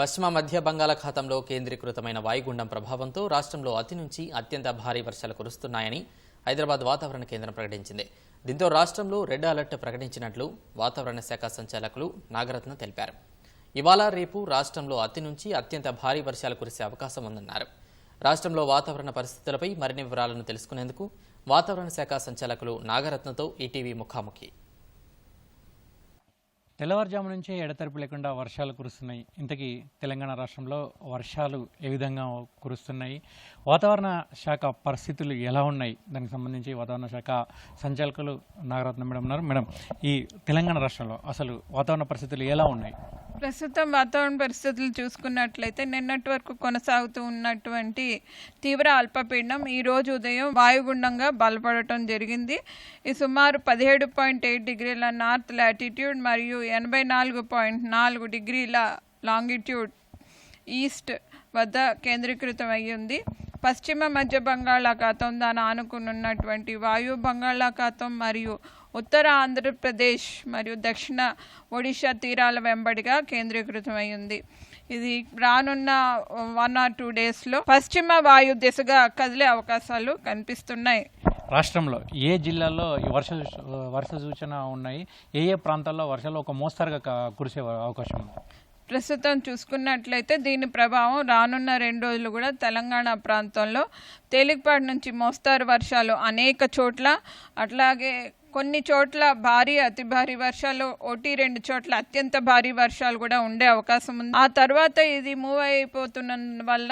పశ్చిమ మధ్య బంగాళాఖాతంలో కేంద్రీకృతమైన వాయుగుండం ప్రభావంతో రాష్ట్రంలో అతి నుంచి అత్యంత భారీ వర్షాలు కురుస్తున్నాయని హైదరాబాద్ వాతావరణ కేంద్రం ప్రకటించింది. దీంతో రాష్ట్రంలో రెడ్ అలర్ట్ ప్రకటించినట్లు వాతావరణ శాఖ సంచాలకులు నాగరత్న తెలిపారు. ఇవాళ రేపు రాష్ట్రంలో అతి నుంచి అత్యంత భారీ వర్షాలు కురిసే అవకాశం ఉందన్నారు. రాష్ట్రంలో వాతావరణ పరిస్థితులపై మరిన్ని వివరాలను తెలుసుకునేందుకు వాతావరణ శాఖ సంచాలకులు నాగరత్నతో ఈటీవీ ముఖాముఖి. తెల్లవారుజాము నుంచే ఎడతెరపు లేకుండా వర్షాలు కురుస్తున్నాయి. ఇంతకీ తెలంగాణ రాష్ట్రంలో వర్షాలు ఏ విధంగా కురుస్తున్నాయి? వాతావరణ శాఖ పరిస్థితులు ఎలా ఉన్నాయి? దానికి సంబంధించి వాతావరణ శాఖ సంచాలకులు నాగరత్న మేడం ఉన్నారు. మేడం ఈ తెలంగాణ రాష్ట్రంలో అసలు వాతావరణ పరిస్థితులు ఎలా ఉన్నాయి? ప్రస్తుతం వాతావరణ పరిస్థితులు చూసుకున్నట్లయితే నిన్నటి వరకు కొనసాగుతూ ఉన్నటువంటి తీవ్ర అల్పపీడనం ఈ రోజు ఉదయం వాయుగుండంగా బలపడటం జరిగింది. ఈ సుమారు పదిహేడు పాయింట్ ఎయిట్ డిగ్రీల నార్త్ లాటిట్యూడ్ మరియు ఎనభై నాలుగు పాయింట్ నాలుగు డిగ్రీల లాంగిట్యూడ్ ఈస్ట్ వద్ద కేంద్రీకృతం అయ్యింది పశ్చిమ మధ్య బంగాళాఖాతం దాని ఆనుకున్నటువంటి వాయు బంగాళాఖాతం మరియు ఉత్తర ఆంధ్రప్రదేశ్ మరియు దక్షిణ ఒడిషా తీరాల వెంబడిగా కేంద్రీకృతమైంది. ఇది రానున్న వన్ ఆర్ టూ డేస్లో పశ్చిమ వాయు దిశగా కదిలే అవకాశాలు కనిపిస్తున్నాయి. రాష్ట్రంలో ఏ జిల్లాలో ఈ వర్ష వర్ష సూచన ఉన్నాయి? ఏ ఏ ప్రాంతాల్లో వర్షాలు ఒక మోస్తరుగా కురిసే అవకాశం ఉంది? ప్రస్తుతం చూసుకున్నట్లయితే దీని ప్రభావం రానున్న రెండు రోజులు కూడా తెలంగాణ ప్రాంతంలో తేలికపాటి నుంచి మోస్తారు వర్షాలు అనేక చోట్ల. అట్లాగే కొన్ని చోట్ల భారీ అతి భారీ వర్షాలు ఒకటి రెండు చోట్ల అత్యంత భారీ వర్షాలు కూడా ఉండే అవకాశం ఉంది. ఆ తర్వాత ఇది మూవ్ అయిపోతున్న వల్ల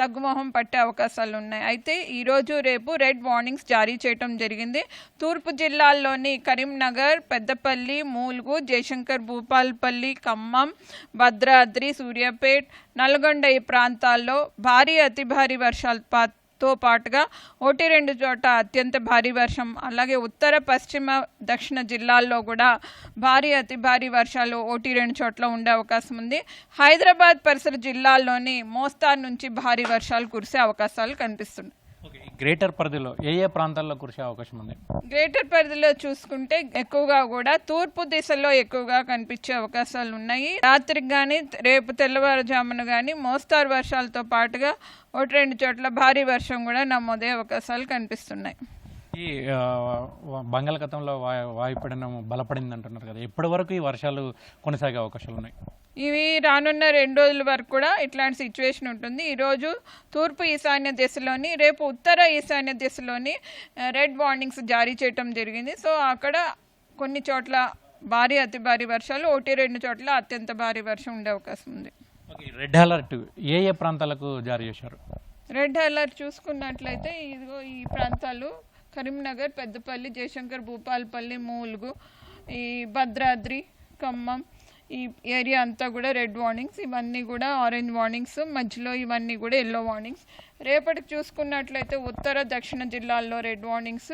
తగ్గుమొహం పట్టే అవకాశాలు ఉన్నాయి. అయితే ఈరోజు రేపు రెడ్ వార్నింగ్స్ జారీ చేయడం జరిగింది. తూర్పు జిల్లాల్లోని కరీంనగర్ పెద్దపల్లి మూలుగు జయశంకర్ భూపాల్పల్లి ఖమ్మం భద్రాద్రి సూర్యాపేట్ నల్గొండ ఈ ప్రాంతాల్లో భారీ అతి భారీ వర్షాలు తో పాటుగా ఒకటి రెండు చోట అత్యంత భారీ వర్షం అలాగే ఉత్తర పశ్చిమ దక్షిణ జిల్లాల్లో కూడా భారీ అతి భారీ వర్షాలు ఒకటి రెండు చోట్ల ఉండే అవకాశం ఉంది. హైదరాబాద్ పరిసర జిల్లాల్లోని మోస్తారు నుంచి భారీ వర్షాలు కురిసే అవకాశాలు కనిపిస్తున్నాయి. గ్రేటర్ పరిధిలో ఏ ఏ ప్రాంతాల్లో కురిసే అవకాశం ఉంది? గ్రేటర్ పరిధిలో చూసుకుంటే ఎక్కువగా కూడా తూర్పు దిశలో ఎక్కువగా కనిపించే అవకాశాలు ఉన్నాయి. రాత్రికి కానీ రేపు తెల్లవారుజామున కానీ మోస్తారు వర్షాలతో పాటుగా ఒకటి రెండు చోట్ల భారీ వర్షం కూడా నమోదయ్యే అవకాశాలు కనిపిస్తున్నాయి. వ- బంగాళాఖాతంలో వాయు వాయుపీడనం బలపడింది అంటున్నారు కదా. ఎప్పటి వరకు ఈ వర్షాలు కొనసాగే అవకాశాలు ఉన్నాయి. ఇవి రానున్న రెండు రోజుల వరకు కూడా ఇట్లాంటి సిచ్యువేషన్ ఉంటుంది. ఈరోజు తూర్పు ఈశాన్య దిశలోని రేపు ఉత్తర ఈశాన్య దిశలోని రెడ్ వార్నింగ్స్ జారీ చేయటం జరిగింది. సో అక్కడ కొన్ని చోట్ల భారీ అతి భారీ వర్షాలు ఒకటి రెండు చోట్ల అత్యంత భారీ వర్షం ఉండే అవకాశం ఉంది. రెడ్ అలర్ట్ ఏ ఏ ప్రాంతాలకు జారీ చేశారు? రెడ్ అలర్ట్ చూసుకున్నట్లయితే ఇదిగో ఈ ప్రాంతాలు కరీంనగర్ పెద్దపల్లి జయశంకర్ భూపాలపల్లి మూలుగు ఈ భద్రాద్రి ఖమ్మం ఈ ఏరియా అంతా కూడా రెడ్ వార్నింగ్స్. ఇవన్నీ కూడా ఆరెంజ్ వార్నింగ్స్. మధ్యలో ఇవన్నీ కూడా ఎల్లో వార్నింగ్స్. రేపటికి చూసుకున్నట్లయితే ఉత్తర దక్షిణ జిల్లాల్లో రెడ్ వార్నింగ్స్.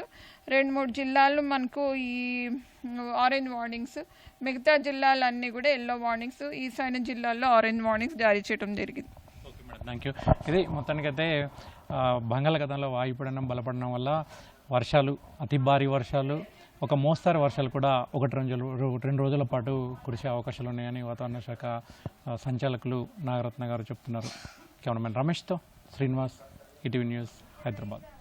రెండు మూడు జిల్లాలు మనకు ఈ ఆరెంజ్ వార్నింగ్స్. మిగతా జిల్లాలన్నీ కూడా ఎల్లో వార్నింగ్స్. ఈశాన్య జిల్లాల్లో ఆరెంజ్ వార్నింగ్స్ జారీ చేయడం జరిగింది. ఓకే మేడం థ్యాంక్ యూ ఇది మొత్తానికైతే బంగాళాఖాతంలో వాయుపడడం బలపడడం వల్ల వర్షాలు అతి భారీ వర్షాలు ఒక మోస్తారు వర్షాలు కూడా ఒకటి రెండు రెండు రోజుల పాటు కురిసే అవకాశాలు ఉన్నాయని వాతావరణ శాఖ సంచాలకులు నాగరత్న గారు చెప్తున్నారు. కెమెరామెన్ రమేష్తో శ్రీనివాస్ ఈటీవీ న్యూస్ హైదరాబాద్.